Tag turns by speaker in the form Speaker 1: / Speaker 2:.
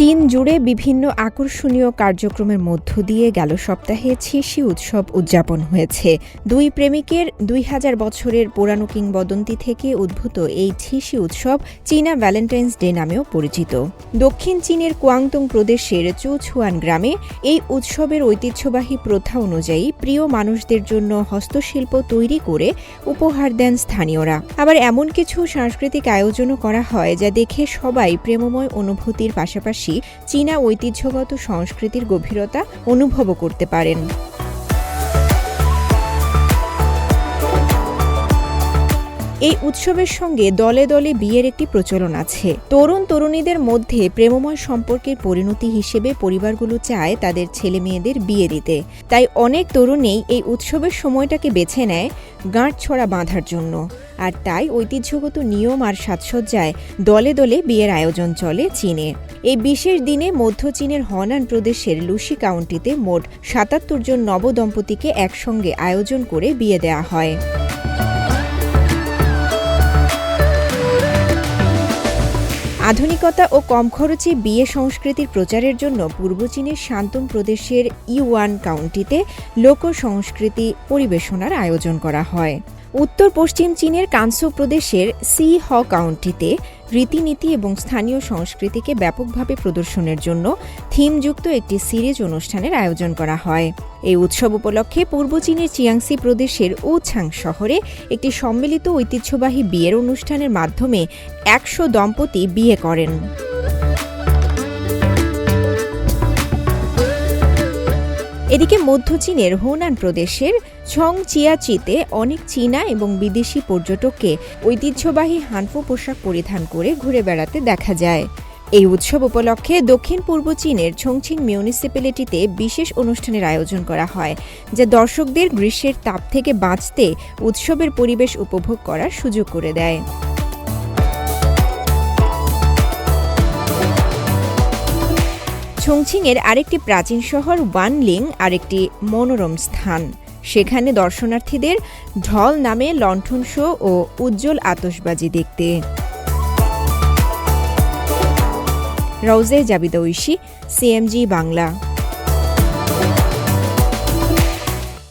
Speaker 1: চীন জুড়ে বিভিন্ন আকর্ষণীয় কার্যক্রমের মধ্য দিয়ে গেল সপ্তাহে ছিসি উৎসব উদযাপন হয়েছে। দুই প্রেমিকের দুই হাজার বছরের পুরানো কিংবদন্তি থেকে উদ্ভূত এই ছিসি উৎসব চীনা ভ্যালেন্টাইন্স ডে নামেও পরিচিত। দক্ষিণ চীনের কুয়াংতং প্রদেশের চুছুয়ান গ্রামে এই উৎসবের ঐতিহ্যবাহী প্রথা অনুযায়ী প্রিয় মানুষদের জন্য হস্তশিল্প তৈরি করে উপহার দেন স্থানীয়রা। আবার এমন কিছু সাংস্কৃতিক আয়োজনও করা হয় যা দেখে সবাই প্রেমময় অনুভূতির পাশাপাশি চীনা ঐতিহ্যগত সংস্কৃতির গভীরতা অনুভব করতে পারেন। এই উৎসবের সঙ্গে দলে দলে বিয়ের একটি প্রচলন আছে। তরুণ তরুণীদের মধ্যে প্রেমময় সম্পর্কের পরিণতি হিসেবে পরিবারগুলো চায় তাদের ছেলে মেয়েদের বিয়ে দিতে। তাই অনেক তরুণেই এই উৎসবের সময়টাকে বেছে নেয় গাঁট ছড়া বাঁধার জন্য। আর তাই ঐতিহ্যগত নিয়ম আর সাজসজ্জায় দলে দলে বিয়ের আয়োজন চলে চীনে। এই বিশেষ দিনে মধ্য চীনের হনান প্রদেশের লুসি কাউন্টিতে মোট সাতাত্তর জন নবদম্পতিকে একসঙ্গে আয়োজন করে বিয়ে দেওয়া হয়। আধুনিকতা ও কম খরচে বিয়ে সংস্কৃতির প্রচারের জন্য পূর্ব চীনের শান্তম প্রদেশের ইউয়ান কাউন্টিতে লোক সংস্কৃতি পরিবেশনার আয়োজন করা হয়। উত্তর পশ্চিম চীনের কানসো প্রদেশের সি হ কাউন্টিতে রীতিনীতি এবং স্থানীয় সংস্কৃতিকে ব্যাপকভাবে প্রদর্শনের জন্য থিমযুক্ত একটি সিরিজ অনুষ্ঠানের আয়োজন করা হয়। এই উৎসব উপলক্ষে পূর্ব চীনের চিয়াংসি প্রদেশের উছাং শহরে একটি সম্মিলিত ঐতিহ্যবাহী বিয়ের অনুষ্ঠানের মাধ্যমে একশো দম্পতি বিয়ে করেন। এদিকে মধ্য চীনের হোনান প্রদেশের ছং চিয়াচিতে অনেক চীনা এবং বিদেশি পর্যটককে ঐতিহ্যবাহী হানফু পোশাক পরিধান করে ঘুরে বেড়াতে দেখা যায়। এই উৎসব উপলক্ষে দক্ষিণ পূর্ব চীনের ছংছিং মিউনিসিপ্যালিটিতে বিশেষ অনুষ্ঠানের আয়োজন করা হয়, যা দর্শকদের গ্রীষ্মের তাপ থেকে বাঁচতে উৎসবের পরিবেশ উপভোগ করার সুযোগ করে দেয়। ছংছিংয়ের আরেকটি প্রাচীন শহর ওয়ানলিং, আরেকটি মনোরম স্থান। সেখানে দর্শনার্থীদের ঢল নামে লণ্ঠন শো ও উজ্জ্বল আতসবাজি দেখতে। রওজে জাবিদা ঐশী, সিএমজি বাংলা।